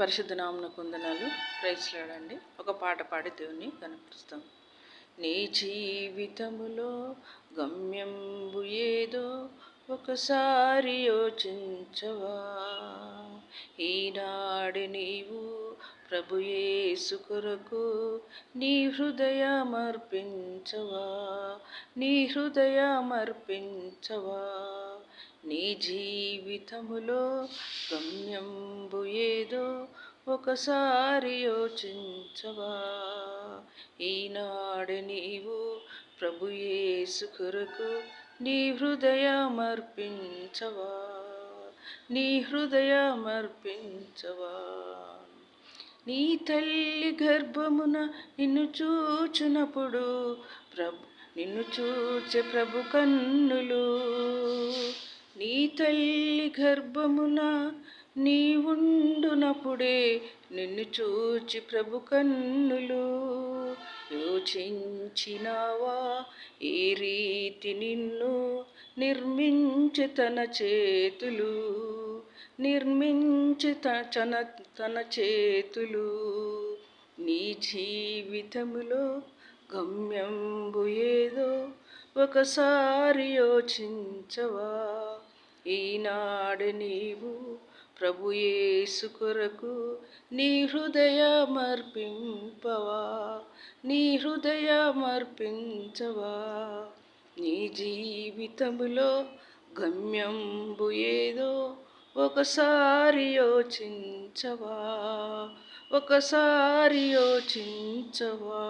పరిశుద్ధ నామన కొందనాలు. ప్రైస్లాడండి ఒక పాట పాడి దేవుని కనిపిస్తాం నీ జీవితములో గమ్యంబు ఏదో ఒకసారి యోచించవా? ఈనాడు నీవు ప్రభుయేసు కొరకు నీ హృదయమర్పించవా? నీ హృదయమర్పించవా? నీ జీవితములో గమ్యంబు ఏదో ఒకసారి యోచించవా? ఈనాడు నీవు ప్రభుయేసు కొరకు నీ హృదయమర్పించవా? నీ హృదయమర్పించవా? నీ తల్లి గర్భమున నిన్ను చూచునప్పుడు ప్రభు నిన్ను చూచే ప్రభు కన్నులు. నీ తల్లి గర్భమున నీ ఉండునప్పుడే నిన్ను చూచి ప్రభు కన్నులు. యోచించినావా ఏ రీతి నిన్ను నిర్మించు తన చేతులు. నిర్మించి తన తన చేతులు. నీ జీవితములో గమ్యంబు ఏదో ఒకసారి యోచించవా? ఈనాడు నీవు ప్రభు యేసు కొరకు నీ హృదయమర్పింపవా? నీ హృదయమర్పించవా? నీ జీవితములో గమ్యంబు ఏదో ఒకసారి యోచించవా ఒకసారి యోచించవా.